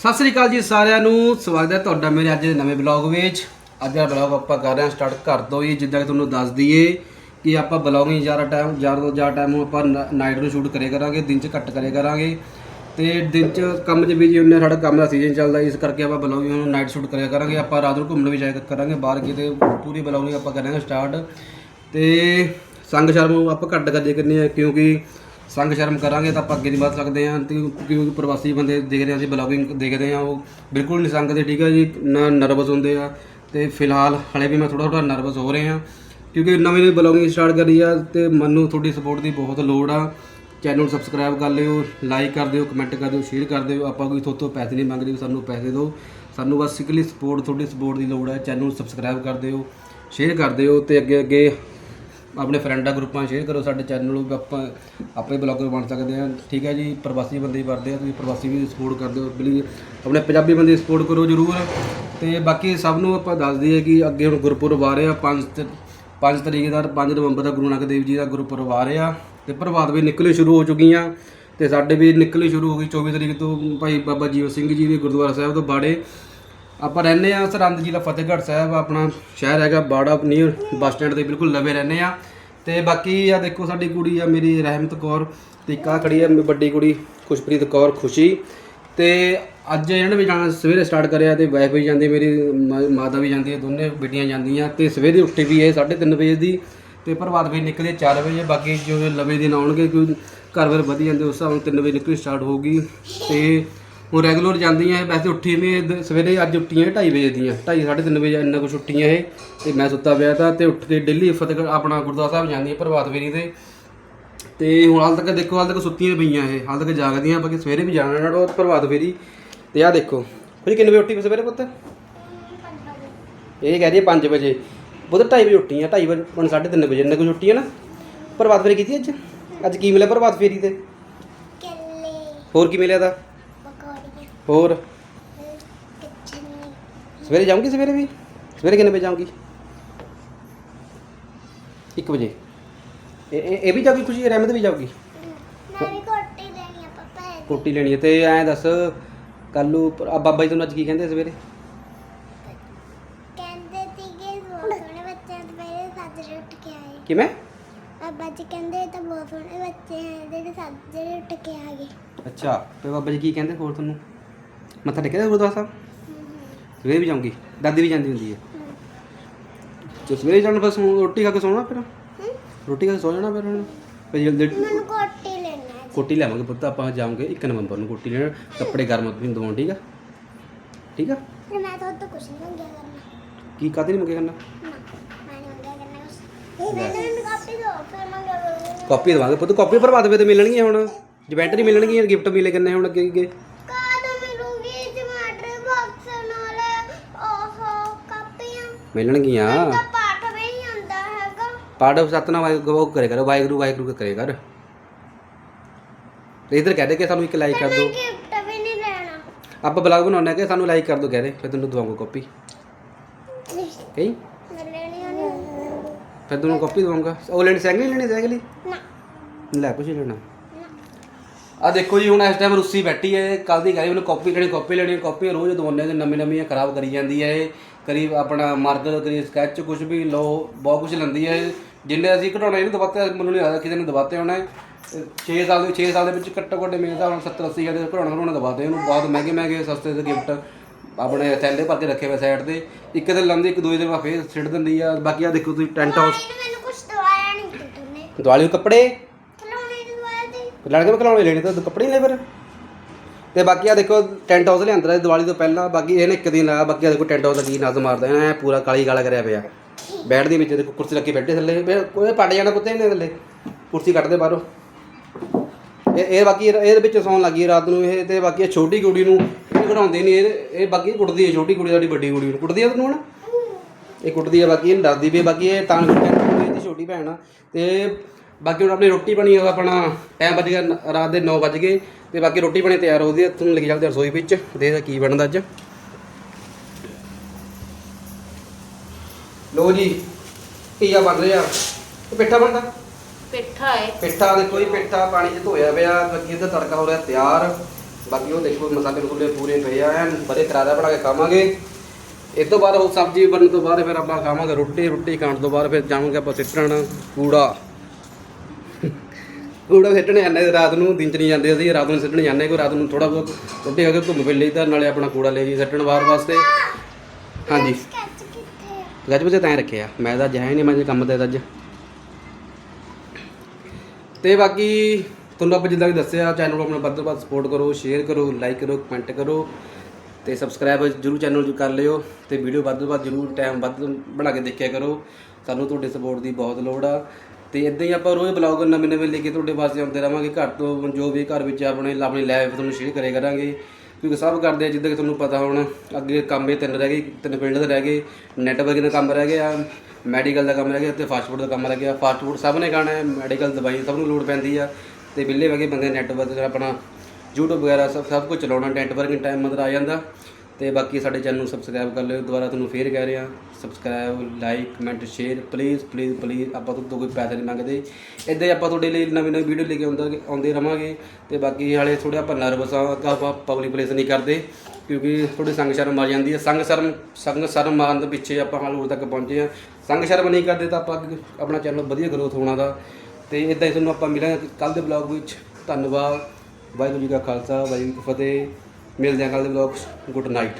ਸਤਿ ਸ੍ਰੀ ਅਕਾਲ ਜੀ ਸਾਰਿਆਂ ਨੂੰ ਸਵਾਗਤ ਹੈ ਤੁਹਾਡਾ ਮੇਰੇ ਅੱਜ ਦੇ ਨਵੇਂ ਬਲੌਗ ਵਿੱਚ। ਅੱਜ ਦਾ ਬਲੌਗ ਆਪਾਂ ਕਰ ਰਹੇ ਹਾਂ ਸਟਾਰਟ ਘਰ ਤੋਂ ਹੀ ਜਿੱਦਾਂ ਕਿ ਤੁਹਾਨੂੰ ਦੱਸ ਦਈਏ ਕਿ ਆਪਾਂ ਬਲੌਗਿੰਗ ਜ਼ਿਆਦਾ ਟਾਈਮ ਜ਼ਿਆਦਾ ਤੋਂ ਜ਼ਿਆਦਾ ਟਾਈਮ ਆਪਾਂ ਨਾਈਟ ਨੂੰ ਸ਼ੂਟ ਕਰੇ ਕਰਾਂਗੇ ਦਿਨ 'ਚ ਘੱਟ ਕਰੇ ਕਰਾਂਗੇ। ਤੇ ਦਿਨ 'ਚ ਕੰਮ 'ਚ ਬਿਜ਼ੀ ਹੁੰਦੇ ਹਾਂ, ਸਾਡਾ ਕੰਮ ਦਾ ਸੀਜ਼ਨ ਚੱਲਦਾ ਇਸ ਕਰਕੇ ਆਪਾਂ ਬਲੌਗਿੰਗ ਨੂੰ ਨਾਈਟ ਸ਼ੂਟ ਕਰਿਆ ਕਰਾਂਗੇ। ਆਪਾਂ ਰਾਤ ਨੂੰ ਘੁੰਮਣ ਵੀ ਜਾਇਆ ਕਰਾਂਗੇ ਬਾਹਰ ਕਿਤੇ ਪੂਰੀ ਬਲੌਗਿੰਗ ਆਪਾਂ ਕਰਾਂਗੇ ਸਟਾਰਟ ਤੇ ਸੰਗ ਸ਼ਰਮ ਆਪਾਂ ਘੱਟ ਕਰਦੇ ਕਰਨੀ ਹੈ ਕਿਉਂਕਿ ਸੰਗ ਸ਼ਰਮ ਕਰਾਂਗੇ ਤਾਂ ਆਪਾਂ ਅੱਗੇ ਨਹੀਂ ਵਧ ਸਕਦੇ ਹਾਂ। ਤੇ ਕਿਉਂਕਿ ਪ੍ਰਵਾਸੀ ਬੰਦੇ ਦੇਖਦੇ ਹਾਂ ਅਸੀਂ ਬਲੌਗਿੰਗ ਦੇਖਦੇ ਹਾਂ, ਉਹ ਬਿਲਕੁਲ ਨਹੀਂ ਸੰਗਦੇ, ਠੀਕ ਆ ਜੀ? ਨਾ ਨਰਵਸ ਹੁੰਦੇ ਆ। ਤੇ ਫਿਲਹਾਲ ਹਲੇ ਵੀ ਮੈਂ ਥੋੜਾ ਥੋੜਾ ਨਰਵਸ ਹੋ ਰਿਹਾ ਕਿਉਂਕਿ ਨਵੀਂ ਨਵੀਂ ਬਲੌਗਿੰਗ ਸਟਾਰਟ ਕਰੀ ਆ ਤੇ ਮੈਨੂੰ ਤੁਹਾਡੀ ਸਪੋਰਟ ਦੀ ਬਹੁਤ ਲੋੜ ਆ। ਚੈਨਲ ਨੂੰ ਸਬਸਕ੍ਰਾਈਬ ਕਰ ਲਿਓ ਲਾਈਕ ਕਰ ਦਿਓ ਕਮੈਂਟ ਕਰ ਦਿਓ ਸ਼ੇਅਰ ਕਰ ਦਿਓ। ਆਪਾਂ ਕੋਈ ਤੁਹਾਡੇ ਪੈਸੇ ਨਹੀਂ ਮੰਗਦੇ ਵੀ ਸਾਨੂੰ ਪੈਸੇ ਦਿਓ। ਸਾਨੂੰ ਬਸ ਸਿਕਲੀ ਸਪੋਰਟ ਤੁਹਾਡੀ ਸਪੋਰਟ ਦੀ ਲੋੜ ਹੈ ਚੈਨਲ ਨੂੰ ਸਬਸਕ੍ਰਾਈਬ ਕਰ ਦਿਓ ਸ਼ੇਅਰ ਕਰ ਦਿਓ ਤੇ ਅੱਗੇ ਅੱਗੇ ਆਪਣੇ ਫਰੈਂਡਾਂ ਗਰੁੱਪਾਂ ਸ਼ੇਅਰ ਕਰੋ ਸਾਡੇ ਚੈਨਲ ਨੂੰ ਆਪਾਂ ਆਪੇ ਬਲੌਗਰ ਬਣ ਸਕਦੇ ਹਾਂ ਠੀਕ ਹੈ ਜੀ, ਪ੍ਰਵਾਸੀ ਬੰਦੇ ਹੀ ਵਰਦੇ ਆ, ਤੁਸੀਂ ਪ੍ਰਵਾਸੀ ਵੀ ਸਪੋਰਟ ਕਰ ਦਿਓ ਪਲੀਜ਼ ਆਪਣੇ ਪੰਜਾਬੀ ਬੰਦੇ ਸਪੋਰਟ ਕਰੋ ਜਰੂਰ। ਤੇ ਬਾਕੀ ਸਭ ਨੂੰ ਆਪਾਂ ਦੱਸ ਦਈਏ ਕਿ ਅੱਗੇ ਹੁਣ ਗੁਰਪੁਰਬ ਆ ਰਿਹਾ 5 5 ਤਰੀਕ ਦਾ 5 ਨਵੰਬਰ ਦਾ ਗੁਰੂ ਨਾਨਕ ਦੇਵ ਜੀ ਦਾ ਗੁਰਪੁਰਬ ਆ ਰਿਹਾ। ਤੇ ਪ੍ਰਭਾਤ ਵੀ ਨਿਕਲੇ ਸ਼ੁਰੂ ਹੋ ਚੁੱਕੀਆਂ। ਤੇ ਸਾਡੇ ਵੀ ਨਿਕਲੇ ਸ਼ੁਰੂ ਹੋ ਗਈ 24 ਤਰੀਕ ਤੋਂ ਭਾਈ ਬਾਬਾ ਜੀਵ ਸਿੰਘ ਜੀ ਦੇ ਗੁਰਦੁਆਰਾ ਸਾਹਿਬ ਤੋਂ ਬਾੜੇ ਆਪਾਂ ਰਹਿੰਦੇ ਆ ਸਰਹੰਦ ਜ਼ਿਲ੍ਹਾ ਫਤਿਹਗੜ੍ਹ ਸਾਹਿਬ, ਆਪਣਾ ਸ਼ਹਿਰ ਹੈਗਾ ਬਾੜਾ ਨੀਅਰ ਬੱਸ ਸਟੈਂਡ ਦੇ ਬਿਲਕੁਲ ਲਵੇ ਰਹਿੰਦੇ ਆ ਤੇ ਬਾਕੀ ਆ ਦੇਖੋ ਸਾਡੀ ਕੁੜੀ ਆ ਮੇਰੀ ਰਹਿਮਤ ਕੌਰ, ਤੇ ਇੱਕ ਖੜੀ ਆ ਮੇਰੀ ਵੱਡੀ ਕੁੜੀ ਖੁਸ਼ਪ੍ਰੀਤ ਕੌਰ ਖੁਸ਼ੀ। ਤੇ ਅੱਜ ਇਹਨਾਂ ਨੇ ਵੀ ਜਾਣਾ, ਸਵੇਰੇ ਸਟਾਰਟ ਕਰਿਆ ਤੇ ਵਾਈਫ ਵੀ ਜਾਂਦੀ, ਮੇਰੀ ਮਾ- ਮਾਤਾ ਵੀ ਜਾਂਦੀ ਹੈ, ਦੋਨੇ ਬੇਟੀਆਂ ਜਾਂਦੀਆਂ। ਤੇ ਸਵੇਰੇ ਉੱਠੀ ਵੀ ਇਹ 3:30 ਵਜੇ ਦੀ, ਤੇ ਪ੍ਰਭਾਤ ਵੀ ਨਿਕਲੇ 4 ਵਜੇ, ਬਾਕੀ ਜੋ ਲਵੇ ਦਿਨ ਆਉਣਗੇ ਕਿਉਂ ਘਰ ਵਰ ਵਧੀ ਜਾਂਦੇ ਉਸ ਹਿਸਾਬ ਨਾਲ 3 ਵਜੇ ਨਿਕਲੀ ਸਟਾਰਟ ਹੋਊਗੀ। ਤੇ ਉਹ ਰੈਗੂਲਰ ਜਾਂਦੀਆਂ ਇਹ ਵੈਸੇ ਉੱਠੀ ਦ- ਸਵੇਰੇ ਅੱਜ ਉੱਠੀਆਂ 2:30 ਵਜੇ ਦੀਆਂ 2:30 3:30 ਵਜੇ ਇੰਨਾ ਕੁਛ ਉੱਠੀਆਂ ਇਹ ਤੇ ਮੈਂ ਸੁੱਤਾ ਪਿਆ ਤਾਂ ਤੇ ਉੱਠ ਕੇ ਡੇਲੀ ਫਤਿਹਗੜ੍ਹ ਆਪਣਾ ਗੁਰਦੁਆਰਾ ਸਾਹਿਬ ਜਾਂਦੀਆਂ ਪ੍ਰਭਾਤ ਫੇਰੀ ਤੇ। ਤੇ ਹੁਣ ਹਾਲ ਤੱਕ ਦੇਖੋ ਹਾਲ ਤੱਕ ਸੁੱਤੀਆਂ ਪਈਆਂ ਇਹ ਹਾਲ ਤੱਕ ਜਾਗਦੀਆਂ ਬਾਕੀ ਸਵੇਰੇ ਵੀ ਜਾਣਾ ਇਹਨਾਂ ਨੂੰ ਪ੍ਰਭਾਤ ਫੇਰੀ। ਤੇ ਆਹ ਦੇਖੋ ਫਿਰ ਕਿੰਨੇ ਵਜੇ ਉੱਠੀ ਸਵੇਰੇ ਪੁੱਤ? ਇਹ ਕਹਿ ਰਹੀ ਹੈ 5 ਵਜੇ। ਪੁੱਤ 2:30 ਵਜੇ ਉੱਠੀ ਆ 2:30 ਵਜੇ ਹੁਣ 3:30 ਵਜੇ ਇੰਨੇ ਕੁਝ ਉੱਠੀ ਹੈ ਨਾ। ਪ੍ਰਭਾਤ ਫੇਰੀ ਕੀਤੀ ਅੱਜ? ਅੱਜ ਕੀ ਮਿਲਿਆ ਪ੍ਰਭਾਤ ਫੇਰੀ ਤੇ? ਹੋਰ ਕੀ ਮਿਲਿਆ ਦਾ ਹੋਰ? ਸਵੇਰੇ ਜਾਊਂਗੀ ਸਵੇਰੇ ਵੀ? ਸਵੇਰੇ ਕਿੰਨੇ ਵਜੇ ਜਾਊਂਗੀ? 1 ਵਜੇ। ਇਹ ਇਹ ਇਹ ਵੀ ਜਾਊਗੀ ਖੁਸ਼ੀ ਰਹਿਮਤ ਵੀ ਜਾਊਗੀ? ਮੈਂ ਵੀ ਕੋਟੀ ਲੈਣੀ ਆ ਪਾਪਾ ਇਹਦੀ। ਕੋਟੀ ਲੈਣੀ ਹੈ ਤੇ ਐਂ ਦੱਸ ਕੱਲ ਆ ਬਾਬਾ ਜੀ ਤੁਹਾਨੂੰ ਅੱਜ ਕੀ ਕਹਿੰਦੇ ਸਵੇਰੇ? ਕਹਿੰਦੇ ਸੀਗੇ ਬਹੁਤ ਸੋਹਣੇ ਬੱਚੇ ਆ ਤੇ ਮੇਰੇ ਸਾਜਰੇ ਉੱਠ ਕੇ ਆਏ। ਕਿਵੇਂ? ਬਾਬਾ ਜੀ ਕਹਿੰਦੇ ਇਹ ਤਾਂ ਬਹੁਤ ਸੋਹਣੇ ਬੱਚੇ ਆ ਜਿਹੜੇ ਸਾਜਰੇ ਉੱਠ ਕੇ ਆ ਗਏ। ਅੱਛਾ ਤੇ ਬਾਬਾ ਜੀ ਕੀ ਕਹਿੰਦੇ ਹੋਰ ਤੁਹਾਨੂੰ? ਮੱਥਾ ਟੇਕਿਆ ਗੁਰਦੁਆਰਾ ਸਾਹਿਬ? ਸਵੇਰੇ ਵੀ ਜਾਊਂਗੀ ਦਾਦੀ ਵੀ ਜਾਂਦੀ ਹੁੰਦੀ ਹੈ। ਤੇ ਸਵੇਰੇ ਜਾਣ ਬਸ ਹੁਣ ਰੋਟੀ ਖਾ ਕੇ ਸੌਣਾ ਫਿਰ? ਰੋਟੀ ਖਾ ਕੇ ਸੌ ਜਾਣਾ ਫਿਰ? ਹੁਣ ਫਿਰ ਜਲਦੀ ਮੈਨੂੰ ਕੋਟੀ ਲੈਣਾ ਹੈ। ਕੋਟੀ ਲੈਵਾਂਗੇ ਪੁੱਤ ਆਪਾਂ ਜਾਵਾਂਗੇ 1 ਨਵੰਬਰ ਨੂੰ ਕੋਟੀ ਲੈਣ। ਕੱਪੜੇ ਗਰਮ ਵੀ ਦਵਾਉਣ ਠੀਕ ਆ? ਠੀਕ ਆ? ਤੇ ਮੈਂ ਤਾਂ ਉੱਤੋਂ ਕੁਝ ਨਹੀਂ ਮੰਗਿਆ ਕਰਨਾ। ਕੀ ਕਾਤੇ ਨਹੀਂ ਮੰਗਿਆ ਕਰਨਾ ਤਾਂ ਕਾਪੀ ਦਵਾਂਗੇ ਪੁੱਤ ਕਾਪੀ ਭਰਵਾ ਦੇਵੇ ਤੇ ਮਿਲਣਗੀਆਂ ਹੁਣ। ਜਵੈਂਟਰੀ ਮਿਲਣਗੀਆਂ ਗਿਫਟ ਮਿਲੇ ਕਰਨੇ ਹੁਣ ਅੱਗੇ ਅੱਗੇ। ਮਿਲਣਗੀਆਂ। ਪਾਠ ਵੀ ਨਹੀਂ ਆਉਂਦਾ ਹੈਗਾ। ਪਾਠ ਸਤਨਾਮ ਵਾਹਿਗੁਰੂ ਕਰੇ ਕਰ ਵਾਹਿਗੁਰੂ ਵਾਹਿਗੁਰੂ ਕਰੇ। ਕਰ ਇਧਰ ਕਹਦੇ ਕਿ ਸਾਨੂੰ ਇੱਕ ਲਾਈਕ ਕਰ ਦਿਓ ਗਿਫਟ ਵੀ ਨਹੀਂ ਲੈਣਾ। ਆਪਾਂ ਬਲੌਗ ਬਣਾਉਣਾ ਕਿ ਸਾਨੂੰ ਲਾਈਕ ਕਰ ਦਿਓ ਕਹਦੇ ਫਿਰ ਤੈਨੂੰ ਦਵਾਂਗਾ ਕਾਪੀ ਕਹੀ? ਮੈਂ ਲੈਣੀ ਨਹੀਂ। ਫਿਰ ਤੈਨੂੰ ਕਾਪੀ ਦਵਾਂਗਾ। ਉਹ ਲੈਣੀ ਸਾਈਕਲ ਨਹੀਂ ਲੈਣੀ ਸਾਈਕਲ ਨਾ। ਲੈ ਨਹੀਂ ਲੈਣਾ। ਆ ਦੇਖੋ ਜੀ ਹੁਣ ਇਸ ਟਾਈਮ ਰੁੱਸੀ ਬੈਠੀ ਹੈ ਕੱਲ ਦੀ ਕਹਿੰਦੀ ਮੈਨੂੰ ਕਾਪੀ ਲੈਣੀ ਕਾਪੀ ਲੈਣੀ ਕਾਪੀ ਰੋਜ਼ ਦਵਾਉਂਦੇ ਤੇ ਨਵੀਂ ਨਵੀਆਂ ਖਰਾਬ ਕਰੀ ਜਾਂਦੀ ਹੈ ਇਹ। ਕਰੀ ਆਪਣਾ ਮਾਰਕਰ ਕਰੀ ਸਕੈਚ ਕੁਝ ਵੀ ਲੋ ਬਹੁਤ ਕੁਝ ਲੈਂਦੀ ਹੈ। ਜਿੰਨੇ ਅਸੀਂ ਘਟਾਉਣਾ ਇਹਨੂੰ ਦਵਾਤੇ ਮੈਨੂੰ ਨਹੀਂ ਲੱਗਦਾ ਕਿਸੇ ਨੇ ਦਵਾਤੇ ਹੋਣਾ। 6 ਸਾਲ ਦੇ 6 ਸਾਲ ਦੇ ਵਿੱਚ ਘੱਟੋ ਘੱਟ ਮੇਰੇ ਤਾਂ ਹੁਣ 70 80 ਹਜ਼ਾਰ ਦੇ ਘਟਾਉਣਾ ਘਟਾਉਣਾ ਦਵਾਤੇ ਇਹਨੂੰ ਬਹੁਤ ਮਹਿੰਗੇ ਮਹਿੰਗੇ ਸਸਤੇ ਦੇ ਗਿਫਟ ਆਪਣੇ ਥੈਲੇ ਭਰ ਕੇ ਰੱਖੇ ਹੋਏ ਸਾਈਡ ਤੇ। ਇੱਕ ਦਿਨ ਲੰਦੀ ਇੱਕ ਦੂਜੇ ਦਿਨ ਬਾਅਦ ਫੇਰ ਛਿੜ ਦਿੰਦੀ ਆ। ਬਾਕੀ ਆ ਦੇਖੋ ਤੁਸੀਂ ਟੈਂਟ ਹਾਊਸ ਮੈਨੂੰ ਕੁਝ ਦਵਾਇਆ ਨਹੀਂ ਤੁਨੇ ਦਿਵਾਲੀ ਨੂੰ। ਕੱਪੜੇ? ਖਲੋਣੇ ਦੀ ਦਵਾਇਆ ਦੀ ਲੜਕੇ ਬਕਲਾਉਣੇ ਲੈਣੇ ਤਾਂ ਕੱਪੜੇ ਹੀ ਲੈ ਫਿਰ। ਤੇ ਬਾਕੀ ਆ ਦੇਖੋ ਟੈਂਟ ਹਾਊਸ ਲਿਆਂਦਾ ਦੀਵਾਲੀ ਤੋਂ ਪਹਿਲਾਂ, ਬਾਕੀ ਇਹਨੇ ਇੱਕ ਦਿਨ ਲਾਇਆ, ਬਾਕੀ ਆ ਦੇਖੋ ਟੈਂਟ ਹਾਊਸ ਦਾ ਕੀ ਨਜ਼ ਮਾਰਦਾ, ਐ ਪੂਰਾ ਕਾਲੀ ਕਾਲਾ ਕਰਿਆ ਪਿਆ। ਬੈਠ ਦੇ ਵਿੱਚ, ਦੇਖੋ ਕੁਰਸੀ ਲੱਗੀ ਬੈਠੇ ਥੱਲੇ, ਫਿਰ ਕੋਈ ਪੜ ਜਾਣਾ ਕੁੱਤੇ ਨੇ ਥੱਲੇ, ਕੁਰਸੀ ਕੱਢਦੇ ਬਾਹਰੋਂ। ਇਹ ਇਹ ਬਾਕੀ ਇਹਦੇ ਵਿੱਚ ਸੌਣ ਲੱਗੀ ਰਾਤ ਨੂੰ ਇਹ, ਤੇ ਬਾਕੀ ਛੋਟੀ ਕੁੜੀ ਨੂੰ ਇਹ ਘੜਾਉਂਦੇ ਨਹੀਂ ਇਹ ਇਹ ਬਾਕੀ ਕੁੱਟਦੀ ਹੈ, ਛੋਟੀ ਕੁੜੀ ਸਾਡੀ ਵੱਡੀ ਕੁੜੀ ਨੂੰ। ਕੁੱਟਦੀ ਹੈ ਤੈਨੂੰ ਹੁਣ? ਇਹ ਕੁੱਟਦੀ ਹੈ, ਬਾਕੀ ਇਹ ਦੱਸਦੀ ਵੀ ਬਾਕੀ ਇਹ ਤਾਂ ਇਹਦੀ ਛੋਟੀ ਭੈਣ। ਆ ਤੇ ਬਾਕੀ ਹੁਣ ਆਪਣੀ ਰੋਟੀ ਬਣੀ ਆ ਆਪਣਾ ਟਾਈਮ ਵੱਜ ਗਿਆ, ਰਾਤ ਦੇ 9 ਵੱਜ ਗਏ। ਤੇ ਬਾਕੀ ਰੋਟੀ ਬਣੀ ਤਿਆਰ ਹੋ ਗਈ ਹੈ ਤੁਹਾਨੂੰ ਲੈ ਕੇ ਚੱਲਦੇ ਰਸੋਈ ਵਿੱਚ ਦੇਖਦੇ ਕੀ ਬਣਦਾ ਅੱਜ। ਲੋ ਜੀ ਪੀਆ ਬਣ ਰਿਹਾ। ਇਹ ਪਿੱਠਾ ਬਣਦਾ? ਪਿੱਠਾ ਹੈ ਪਿੱਠਾ ਦੇਖੋ ਜੀ ਪਿੱਠਾ ਪਾਣੀ 'ਚ ਧੋਇਆ ਪਿਆ ਬਾਕੀ ਇਹਦਾ ਤੜਕਾ ਹੋ ਰਿਹਾ ਤਿਆਰ। ਬਾਕੀ ਉਹ ਦੇਖੋ ਮਸਾਲੇ ਮਸੂਲੇ ਪੂਰੇ ਪਏ ਆ ਐਨ ਬੜੇ ਕਰਾਰਾ ਬਣਾ ਕੇ ਖਾਵਾਂਗੇ। ਇਸ ਤੋਂ ਬਾਅਦ ਉਹ ਸਬਜ਼ੀ ਬਣਨ ਤੋਂ ਬਾਅਦ ਫਿਰ ਆਪਾਂ ਖਾਵਾਂਗੇ ਰੋਟੀ ਰੋਟੀ ਖਾਣ ਤੋਂ ਬਾਅਦ ਫਿਰ ਜਾਵਾਂਗੇ ਆਪਾਂ ਸਿੱਟਣ ਕੂੜਾ। ਕੂੜਾ ਸਿੱਟਣ ਜਾਂਦੇ ਹਾਂ ਰਾਤ ਨੂੰ ਦਿਨ ਚ ਨਹੀਂ ਜਾਂਦੇ ਅਸੀਂ ਰਾਤ ਨੂੰ ਸਿੱਟਣ ਜਾਂਦੇ ਕੋਈ ਰਾਤ ਨੂੰ ਥੋੜਾ ਬਹੁਤ ਰੋਟੀ ਖਾ ਕੇ ਘੁੰਮ ਫਿਰ ਲਈਦਾ, ਨਾਲੇ ਆਪਣਾ ਕੂੜਾ ਲੈ ਜੀ ਸਿੱਟਣ ਬਾਹਰ ਵਾਸਤੇ। ਹਾਂਜੀ। ਸਕੈਚ ਕਿੱਥੇ ਆ ਗੱਜ ਵਜੇ ਤਾਂ ਰੱਖਿਆ, ਮੈਂ ਤਾਂ ਜਾਇਆ ਨਹੀਂ ਮੈਂ ਜੇ ਕੰਮ ਤੇ ਅੱਜ। ਤੇ ਬਾਕੀ ਤੁਹਾਨੂੰ ਆਪਾਂ ਜਿੱਦਾਂ ਕਿ ਦੱਸਿਆ ਚੈਨਲ ਨੂੰ ਆਪਣਾ ਵੱਧ ਤੋਂ ਵੱਧ ਸਪੋਰਟ ਕਰੋ ਸ਼ੇਅਰ ਕਰੋ ਲਾਈਕ ਕਰੋ ਕਮੈਂਟ ਕਰੋ ਤੇ ਸਬਸਕ੍ਰਾਈਬ ਜਰੂਰ ਚੈਨਲ ਨੂੰ ਕਰ ਲਿਓ ਤੇ ਵੀਡੀਓ ਵੱਧ ਤੋਂ ਵੱਧ ਜਰੂਰ ਟਾਈਮ ਵੱਧ ਬਣਾ ਕੇ ਦੇਖਿਆ ਕਰੋ। ਸਾਨੂੰ ਤੁਹਾਡੇ ਸਪੋਰਟ ਦੀ ਬਹੁਤ ਲੋੜ ਆ। ਤੇ ਇਦਾਂ ਹੀ ਆਪਾਂ ਰੋਜ਼ ਬਲੌਗ ਨਵੇਂ ਨਵੇਂ ਲੈ ਕੇ ਤੁਹਾਡੇ ਵਾਸਤੇ ਆਉਂਦੇ ਰਵਾਂਗੇ ਘਰ ਤੋਂ ਜੋ ਵੀ ਘਰ ਵਿੱਚ ਆਪਣੇ, ਆਪਣੀ ਲਾਈਫ ਤੁਹਾਨੂੰ ਸ਼ੇਅਰ ਕਰੇ ਕਰਾਂਗੇ। ਕਿਉਂਕਿ ਸਭ ਕਰਦੇ ਆ, ਜਿੱਦਾਂ ਕਿ ਤੁਹਾਨੂੰ ਪਤਾ ਹੁਣ, ਅੱਗੇ ਕੰਮ ਇਹ ਤਿੰਨ ਰਹਿ ਗਏ, ਤਿੰਨ ਫੀਲਡ ਦੇ ਰਹਿ ਗਏ ਨੈਟਵਰਕਿੰਗ ਦਾ ਕੰਮ ਰਹਿ ਗਿਆ ਮੈਡੀਕਲ ਦਾ ਕੰਮ ਰਹਿ ਗਿਆ ਤੇ ਫਾਸਟ ਫੂਡ ਦਾ ਕੰਮ ਰਹਿ ਗਿਆ। ਫਾਸਟ ਫੂਡ ਸਭ ਨੇ ਖਾਣਾ ਹੈ ਮੈਡੀਕਲ ਦਵਾਈ ਸਭ ਨੂੰ ਲੋੜ ਪੈਂਦੀ ਆ। ਤੇ ਬਿੱਲੇ ਵਗੇ ਬੰਦੇ ਨੈਟਵਰਕ ਆਪਣਾ YouTube ਵਗੈਰਾ ਸਭ ਸਭ ਕੁਝ ਚਲਾਉਣਾ ਨੈਟਵਰਕਿੰਗ ਟਾਈਮ ਮਤਲਬ ਆ ਜਾਂਦਾ। ਤੇ ਬਾਕੀ ਸਾਡੇ ਚੈਨਲ ਨੂੰ ਸਬਸਕ੍ਰਾਈਬ ਕਰ ਲਿਓ। ਦੁਬਾਰਾ ਤੁਹਾਨੂੰ ਫੇਰ ਕਹਿ ਰਿਹਾ subscribe like comment share please please please ਆਪਾਂ ਤੋਂ ਕੋਈ ਪੈਸੇ ਨਹੀਂ ਮੰਗਦੇ। ਇਦਾਂ ਹੀ ਆਪਾਂ ਤੁਹਾਡੇ ਲਈ ਨਵੀਂ ਨਵੀਂ ਵੀਡੀਓ ਲੈ ਕੇ ਆਉਂਦਾ ਆਉਂਦੇ ਰਵਾਂਗੇ। ਤੇ ਬਾਕੀ ਹਾਲੇ ਥੋੜਾ ਆਪਾਂ ਨਰਵਸ ਆ ਆਪਾਂ ਪਬਲਿਕ ਪਲੇਸ ਨਹੀਂ ਕਰਦੇ। ਕਿਉਂਕਿ ਥੋੜੀ ਸੰਗ ਸ਼ਰਮ ਆ ਜਾਂਦੀ ਹੈ। ਸੰਗ ਸ਼ਰਮ ਸੰਗ ਸ਼ਰਮ ਮਾਰਨ ਦੇ ਪਿੱਛੇ ਆਪਾਂ ਹਾਲ ਹੋਰ ਤੱਕ ਪਹੁੰਚੇ ਆ ਸੰਗ ਸ਼ਰਮ ਨਹੀਂ ਕਰਦੇ ਤਾਂ ਆਪਾਂ ਆਪਣਾ ਚੈਨਲ ਵਧੀਆ ਗਰੋਥ ਹੋਣਾ ਦਾ। ਤੇ ਇਦਾਂ ਹੀ ਤੁਹਾਨੂੰ ਆਪਾਂ ਮਿਲਾਂਗੇ ਕੱਲ ਦੇ ਬਲੌਗ ਵਿੱਚ। ਧੰਨਵਾਦ। ਵਾਹਿਗੁਰੂ ਜੀ ਕਾ ਖਾਲਸਾ, ਵਾਹਿਗੁਰੂ ਜੀ ਕੀ ਫਤਿਹ। ਮਿਲਦੇ ਹਾਂ ਕੱਲ ਦੇ ਬਲੌਗ ਗੁੱਡ ਨਾਈਟ